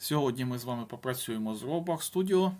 Сьогодні ми з вами попрацюємо з Roblox Studio.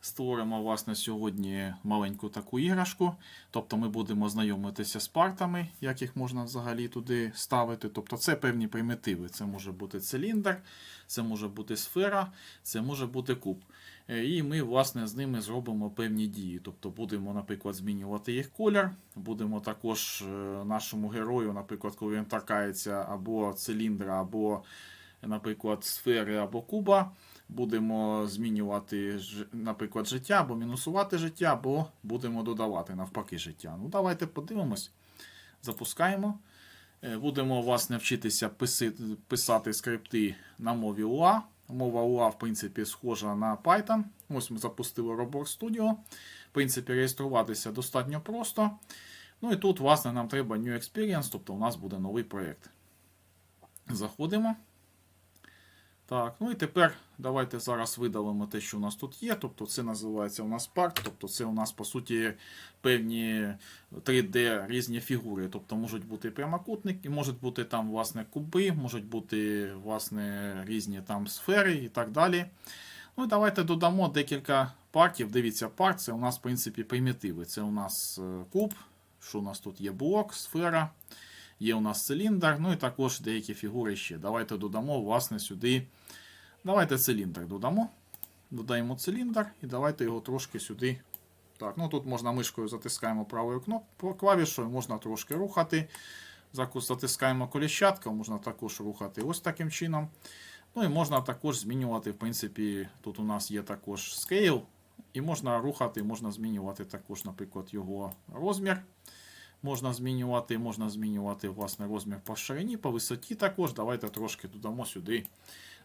Створимо власне сьогодні маленьку таку іграшку. Тобто ми будемо знайомитися з партами, як їх можна взагалі туди ставити. Тобто це певні примітиви. Це може бути циліндр, це може бути сфера, це може бути куб. Е, І ми, власне, з ними зробимо певні дії. Тобто будемо, наприклад, змінювати їх колір. Будемо також е, нашому герою, наприклад, коли він торкається або циліндра, або наприклад, сфери або куба. Будемо змінювати, наприклад, життя або мінусувати життя, або будемо додавати навпаки життя. Ну, давайте подивимось. Запускаємо. Е, Будемо, власне, вчитися писати скрипти на мові UA. Мова UA, в принципі, схожа на Python. Ось ми запустили Roblox Studio. В принципі, реєструватися достатньо просто. Ну і тут, власне, нам треба New Experience, тобто у нас буде новий проєкт. Заходимо. Так, ну і тепер давайте зараз видалимо те, що у нас тут є. Тобто це називається у нас парк, тобто це у нас по суті певні 3D різні фігури. Тобто можуть бути прямокутники, можуть бути там власне куби, можуть бути власне різні там сфери і так далі. Ну і давайте додамо декілька парків. Дивіться, парк це у нас в принципі примітиви. Це у нас е, куб, що у нас тут є блок, сфера. Є у нас циліндр, ну і також деякі фігури ще. Давайте додамо, власне, сюди. Давайте циліндр додамо. Додаємо циліндр і давайте його трошки сюди. Так, ну тут можна мишкою затискаємо правою клавішою, можна трошки рухати. Затискаємо коліщатку, можна також рухати ось таким чином. Ну і можна також змінювати, в принципі, тут у нас є також scale, і можна рухати, можна змінювати також, наприклад, його розмір можна змінювати, можна змінювати власне розмір по ширині, по висоті також. Давайте трошки додамо сюди.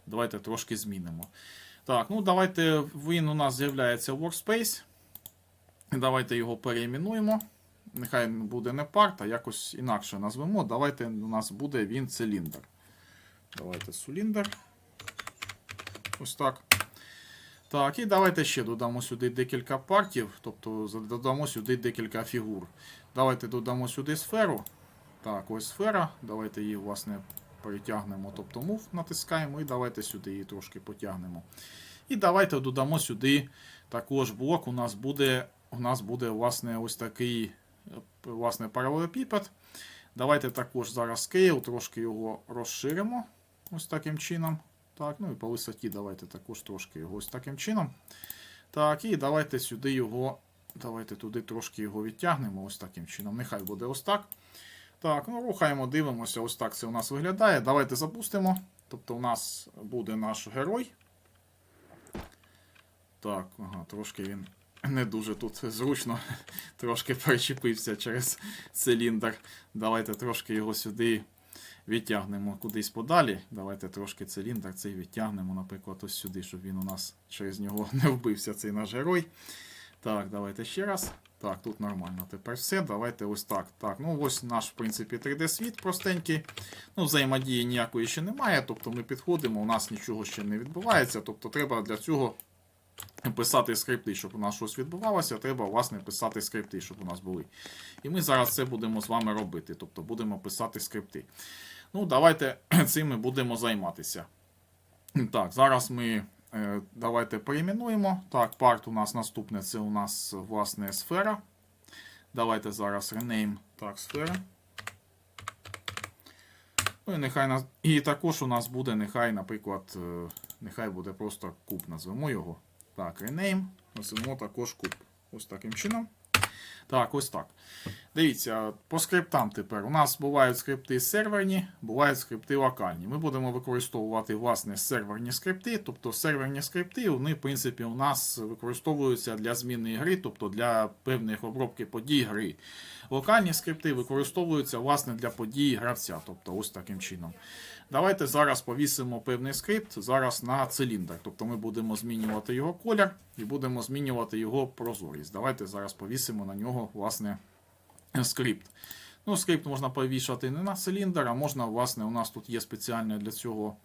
Давайте трошки змінимо. Так, ну давайте він у нас з'являється Workspace. Давайте його переіменуємо. Нехай буде не парт, а якось інакше назвемо. Давайте у нас буде він циліндр. Давайте циліндр. Ось так. Так, і давайте ще додамо сюди декілька партів, тобто додамо сюди декілька фігур. Давайте додамо сюди сферу. Так, ось сфера. Давайте її, власне, перетягнемо, тобто move натискаємо, і давайте сюди її трошки потягнемо. І давайте додамо сюди також блок. У нас буде, у нас буде власне, ось такий власне, паралелепіпед. Давайте також зараз scale, трошки його розширимо. Ось таким чином. Так, ну і по висоті давайте також трошки його ось таким чином. Так, і давайте сюди його. Давайте туди трошки його відтягнемо ось таким чином. Нехай буде ось так. Так, ну рухаємо, дивимося, ось так це у нас виглядає. Давайте запустимо. Тобто у нас буде наш герой. Так, ага, трошки він не дуже тут зручно, трошки перечепився через циліндр. Давайте трошки його сюди відтягнемо кудись подалі. Давайте трошки циліндр цей відтягнемо, наприклад, ось сюди, щоб він у нас через нього не вбився цей наш герой. Так, давайте ще раз. Так, тут нормально. Тепер все. Давайте ось так. Так, ну ось наш, в принципі, 3D-світ простенький. Ну, взаємодії ніякої ще немає. Тобто ми підходимо, у нас нічого ще не відбувається. Тобто треба для цього писати скрипти, щоб у нас щось відбувалося. Треба, власне, писати скрипти, щоб у нас були. І ми зараз це будемо з вами робити. Тобто будемо писати скрипти. Ну, давайте цим ми будемо займатися. Так, зараз ми давайте перейменуємо. Так, парт у нас наступне це у нас власне сфера. Давайте зараз rename. Так, сфера. Ну і нехай. І також у нас буде, нехай, наприклад, е, нехай буде просто куб. Назвемо його. Так, rename. Назвемо також куб. Ось таким чином. Так, ось так. Дивіться, по скриптам тепер. У нас бувають скрипти серверні, бувають скрипти локальні. Ми будемо використовувати власне серверні скрипти. Тобто серверні скрипти, вони, в принципі, у нас використовуються для зміни гри, тобто для певних обробки подій гри. Локальні скрипти використовуються власне для подій гравця, тобто ось таким чином. Давайте зараз повісимо певний скрипт зараз на циліндр. Тобто ми будемо змінювати його колір і будемо змінювати його прозорість. Давайте зараз повісимо на нього власне скрипт. Ну, скрипт можна повішати не на циліндр, а можна, власне, у нас тут є спеціальне для цього,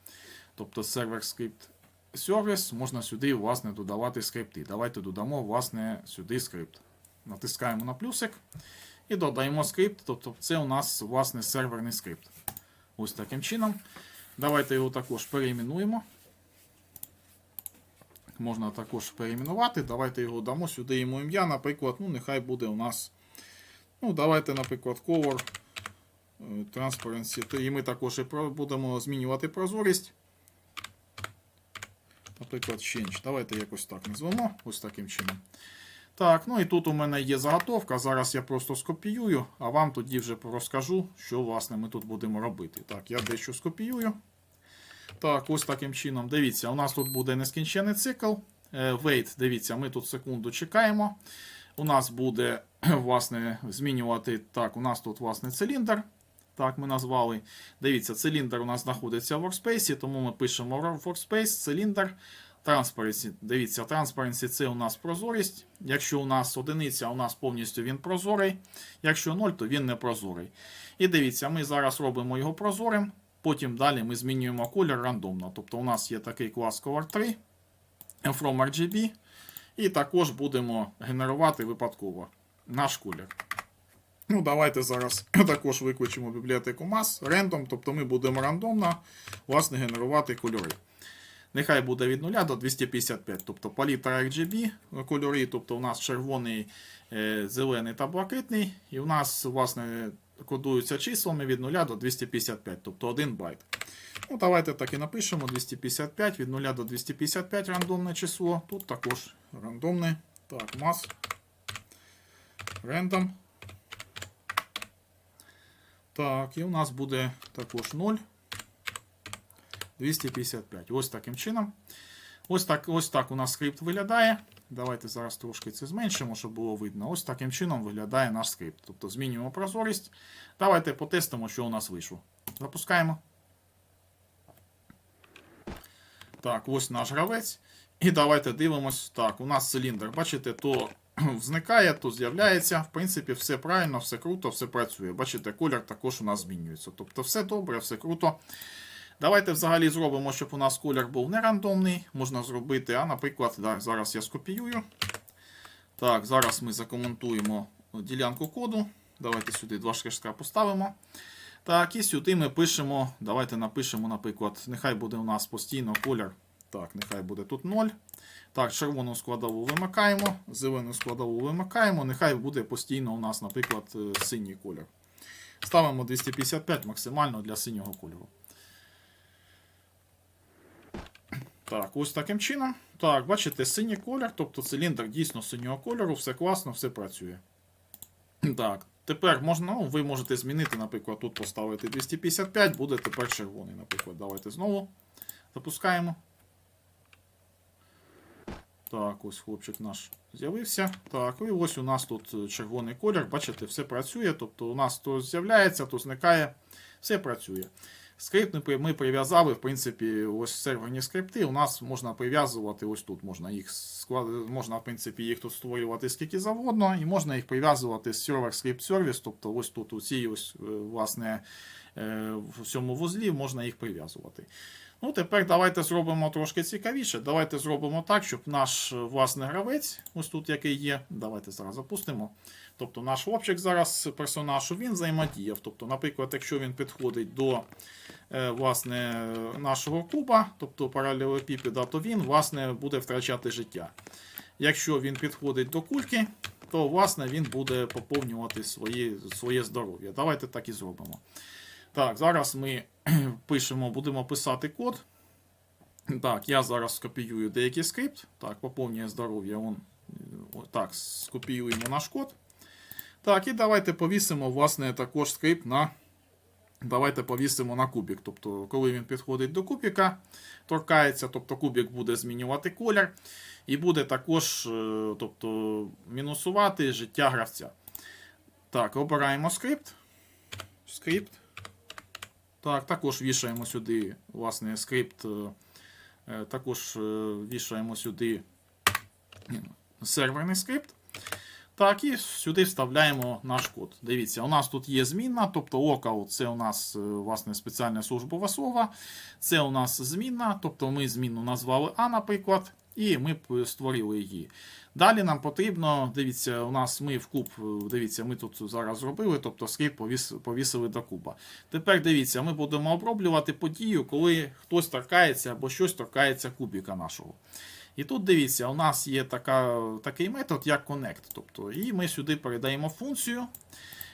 тобто сервер скрипт сервіс, можна сюди, власне, додавати скрипти. Давайте додамо, власне, сюди скрипт. Натискаємо на плюсик і додаємо скрипт, тобто це у нас, власне, серверний скрипт. Ось таким чином. Давайте його також переіменуємо. можна також перейменувати. Давайте його дамо сюди йому ім'я. Наприклад, ну, нехай буде у нас. Ну, давайте, наприклад, color е, transparency. І ми також будемо змінювати прозорість. Наприклад, change. Давайте якось так назвемо. Ось таким чином. Так, ну і тут у мене є заготовка. Зараз я просто скопіюю, а вам тоді вже розкажу, що власне ми тут будемо робити. Так, я дещо скопіюю. Так, ось таким чином. Дивіться, у нас тут буде нескінчений цикл. Е, Wait, дивіться, ми тут секунду чекаємо. У нас буде власне змінювати. Так, у нас тут власне циліндр. Так, ми назвали. Дивіться, циліндр у нас знаходиться в workspace, тому ми пишемо workspace, циліндр. Transparency. Дивіться, Transparency це у нас прозорість. Якщо у нас одиниця, у нас повністю він прозорий. Якщо 0, то він не прозорий. І дивіться, ми зараз робимо його прозорим. Потім далі ми змінюємо колір рандомно. Тобто у нас є такий клас Color 3 from RGB. І також будемо генерувати випадково наш колір. Ну, давайте зараз також викличемо бібліотеку mass random, тобто ми будемо рандомно власне генерувати кольори. Нехай буде від 0 до 255, тобто палітра RGB кольори, тобто у нас червоний, е, зелений та блакитний. І у нас, власне, кодуються числами від 0 до 255, тобто 1 байт. Ну, давайте так і напишемо 255 від 0 до 255 рандомне число. Тут також рандомне. Так, mass. Random. Так, і у нас буде також 0. 255. Ось таким чином. Ось так, ось так у нас скрипт виглядає. Давайте зараз трошки це зменшимо, щоб було видно. Ось таким чином виглядає наш скрипт. Тобто змінюємо прозорість. Давайте потестимо, що у нас вийшло. Запускаємо. Так, ось наш гравець. І давайте дивимось. Так, у нас циліндр, бачите, то зникає, то з'являється. В принципі, все правильно, все круто, все працює. Бачите, колір також у нас змінюється. Тобто, все добре, все круто. Давайте взагалі зробимо, щоб у нас колір був не рандомний. Можна зробити, а, наприклад, да, зараз я скопіюю. Так, зараз ми закоментуємо ділянку коду. Давайте сюди два шрифтка поставимо. Так, і сюди ми пишемо. Давайте напишемо, наприклад, нехай буде у нас постійно колір. Так, нехай буде тут 0. Так, червону складову вимикаємо, зелену складову вимикаємо. Нехай буде постійно у нас, наприклад, е, синій колір. Ставимо 255 максимально для синього кольору. Так, ось таким чином. Так, бачите, синій колір, тобто циліндр дійсно синього кольору, все класно, все працює. Так, тепер можна, ну, ви можете змінити, наприклад, тут поставити 255, буде тепер червоний, наприклад. Давайте знову запускаємо. Так, ось хлопчик наш з'явився. Так, і ось у нас тут червоний колір. Бачите, все працює. Тобто у нас то з'являється, то зникає. Все працює. Скрипт ми прив'язали, в принципі, ось серверні скрипти. У нас можна прив'язувати ось тут. Можна їх можна, в принципі, їх тут створювати скільки завгодно, і можна їх прив'язувати з сервер скрипт сервіс. Тобто ось тут у цій ось, е, власне, е, в цьому вузлі можна їх прив'язувати. Ну, тепер давайте зробимо трошки цікавіше. Давайте зробимо так, щоб наш е, власне гравець, ось тут який є, давайте зараз запустимо. Тобто наш хлопчик зараз персонаж, він взаємодіяв. Тобто, наприклад, якщо він підходить до е, власне, нашого куба, тобто паралелепіпеда, то він власне, буде втрачати життя. Якщо він підходить до кульки, то власне, він буде поповнювати своє, своє здоров'я. Давайте так і зробимо. Так, зараз ми пишемо, будемо писати код. Так, я зараз скопіюю деякий скрипт. Так, поповнює здоров'я. Так, скопіюємо наш код. Так, і давайте повісимо, власне, також скрипт на. Давайте повісимо на кубик. Тобто, коли він підходить до кубика, торкається, тобто кубик буде змінювати колір. І буде також е, тобто, мінусувати життя гравця. Так, обираємо скрипт. Скрипт. Так, також вішаємо сюди, власне, скрипт. е, е, Також е, вішаємо сюди серверний скрипт. Так, і сюди вставляємо наш код. Дивіться, у нас тут є змінна, тобто lockout це у нас власне спеціальне службове слово. Це у нас змінна, тобто ми змінну назвали А, наприклад. І ми створили її. Далі нам потрібно, дивіться, у нас ми в куб, е, дивіться, ми тут зараз зробили, тобто скрипт повіс, повісили до куба. Тепер дивіться, ми будемо оброблювати подію, коли хтось торкається або щось торкається кубіка нашого. І тут дивіться, у нас є така, такий метод, як connect. Тобто, і ми сюди передаємо функцію,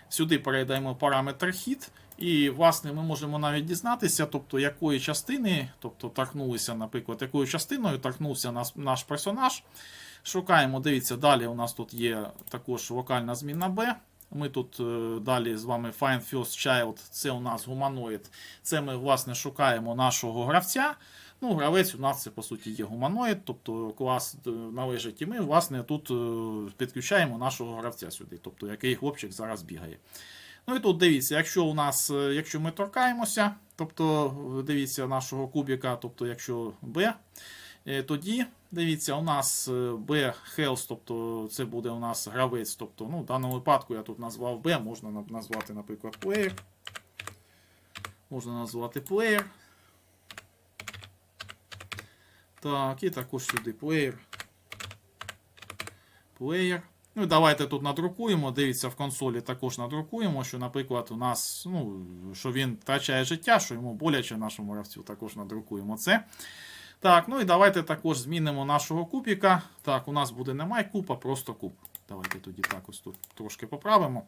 сюди передаємо параметр hit, і, власне, ми можемо навіть дізнатися, тобто, якої частини, тобто торкнулися, наприклад, якою частиною торкнувся наш, наш персонаж. Шукаємо, дивіться, далі у нас тут є також локальна змінна B. Ми тут е, далі з вами Find First Child, це у нас гуманоїд. Це ми, власне, шукаємо нашого гравця. Ну, гравець у нас це по суті є гуманоїд, тобто клас е, належить. І ми, власне, тут е, підключаємо нашого гравця сюди, тобто який хлопчик зараз бігає. Ну і тут дивіться, якщо у нас, е, якщо ми торкаємося, тобто е, дивіться нашого кубіка, тобто якщо B, е, тоді дивіться, у нас B health, тобто це буде у нас гравець. Тобто, ну, в даному випадку я тут назвав B, можна назвати, наприклад, player. Можна назвати player. Так, і також сюди player. Player. Ну, давайте тут надрукуємо. Дивіться, в консолі також надрукуємо, що, наприклад, у нас, ну, що він втрачає життя, що йому боляче нашому гравцю, також надрукуємо це. Так, ну і давайте також змінимо нашого кубіка. Так, у нас буде не майкуб, а просто куб. Давайте тоді так ось тут трошки поправимо.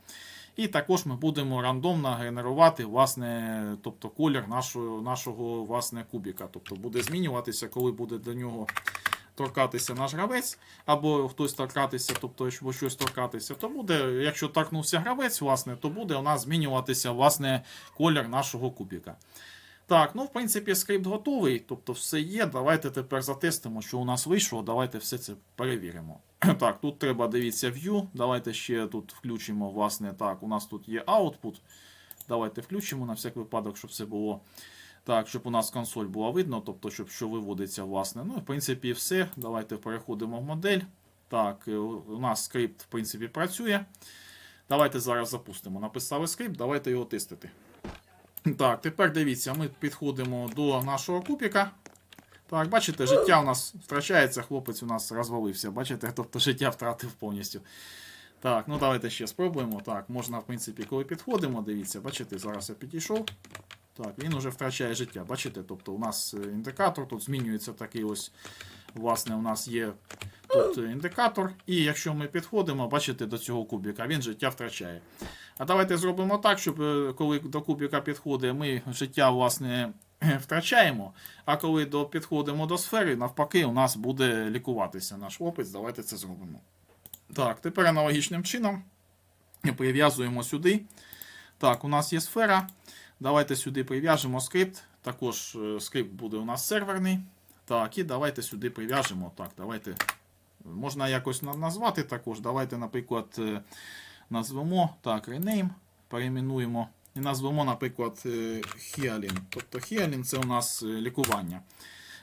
І також ми будемо рандомно генерувати власне, тобто колір нашого, нашого власне, кубіка. Тобто буде змінюватися, коли буде до нього торкатися наш гравець, або хтось торкатися, тобто або щось торкатися, то буде, якщо торкнувся гравець, власне, то буде у нас змінюватися власне, колір нашого кубіка. Так, ну в принципі, скрипт готовий, тобто все є. Давайте тепер затестимо, що у нас вийшло. Давайте все це перевіримо. Так, тут треба дивіться view. Давайте ще тут включимо, власне, так, у нас тут є output. Давайте включимо на всяк випадок, щоб все було. Так, щоб у нас консоль була видно, тобто, щоб що виводиться, власне. Ну, в принципі, все. Давайте переходимо в модель. Так, е, у нас скрипт, в принципі, працює. Давайте зараз запустимо. Написали скрипт, давайте його тестити. Так, тепер дивіться, ми підходимо до нашого кубіка. Так, бачите, життя у нас втрачається, хлопець у нас розвалився. Бачите, тобто життя втратив повністю. Так, ну давайте ще спробуємо. Так, можна, в принципі, коли підходимо, дивіться, бачите, зараз я підійшов. Так, він уже втрачає життя. Бачите, тобто у нас е, індикатор, тут змінюється такий ось. Власне, у нас є тут е, індикатор. І якщо ми підходимо, бачите, до цього кубіка, він життя втрачає. А давайте зробимо так, щоб е, коли до кубіка підходить, ми життя, власне, втрачаємо. А коли до, підходимо до сфери, навпаки, у нас буде лікуватися наш хлопець. Давайте це зробимо. Так, тепер аналогічним чином прив'язуємо сюди. Так, у нас є сфера. Давайте сюди прив'яжемо скрипт. Також е, скрипт буде у нас серверний. Так, і давайте сюди прив'яжемо. Так, давайте. Можна якось назвати також. Давайте, наприклад, е, назвемо так, rename, перейменуємо. І назвемо, наприклад, е, Hialin. Тобто Hialin це у нас е, лікування.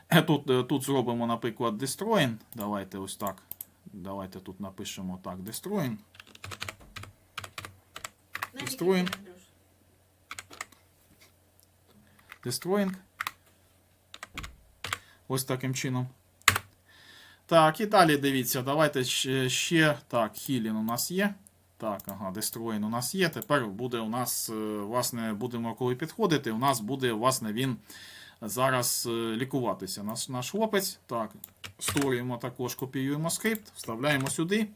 Е, Тут, е, тут зробимо, наприклад, destroying. Давайте ось так. Давайте тут напишемо так, destroying. Строим. Destroying. Ось таким чином. Так, і далі дивіться, давайте ще, так, Healing у нас є. Так, ага, Destroying у нас є. Тепер буде у нас, е, власне, будемо коли підходити, у нас буде, власне, він зараз е, лікуватися. Наш, наш хлопець. Так, створюємо також, копіюємо скрипт, вставляємо сюди.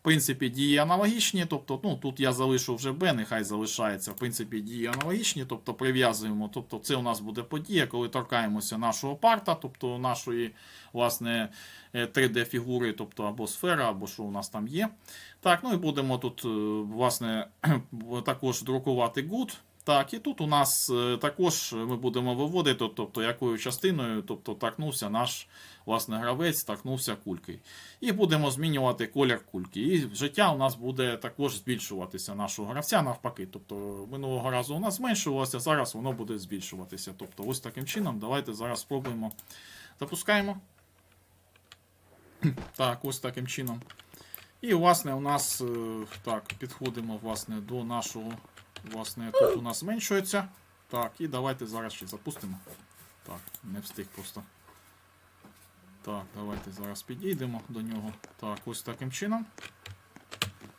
В принципі, дії аналогічні, тобто, ну, тут я залишу вже B, нехай залишається. В принципі, дії аналогічні, тобто прив'язуємо. Тобто, це у нас буде подія, коли торкаємося нашого парта, тобто нашої власне 3D-фігури, тобто або сфера, або що у нас там є. Так, ну і будемо тут, е, власне, також друкувати good. Так, і тут у нас е, також ми будемо виводити, тобто якою частиною, тобто торкнувся наш власне гравець, торкнувся кульки. І будемо змінювати колір кульки. І життя у нас буде також збільшуватися нашого гравця навпаки. Тобто минулого разу у нас зменшувалося, зараз воно буде збільшуватися. Тобто, ось таким чином, давайте зараз спробуємо. Запускаємо. Так, ось таким чином. І, власне, у нас е, так, підходимо власне, до нашого. Власне, тут у нас зменшується. Так, і давайте зараз ще запустимо. Так, не встиг просто. Так, давайте зараз підійдемо до нього. Так, ось таким чином.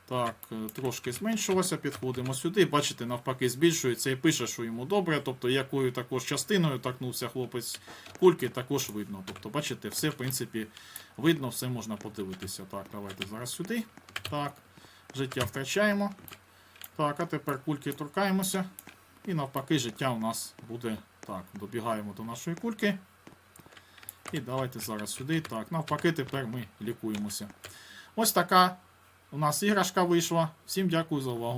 Так, е, трошки зменшилося, підходимо сюди. Бачите, навпаки, збільшується і пише, що йому добре. Тобто, якою також частиною торкнувся хлопець кульки, також видно. Тобто, бачите, все, в принципі, видно, все можна подивитися. Так, давайте зараз сюди. Так, життя втрачаємо. Так, а тепер кульки торкаємося. І навпаки, життя у нас буде. Так, добігаємо до нашої кульки. І давайте зараз сюди. Так, навпаки, тепер ми лікуємося. Ось така у нас іграшка вийшла. Всім дякую за увагу.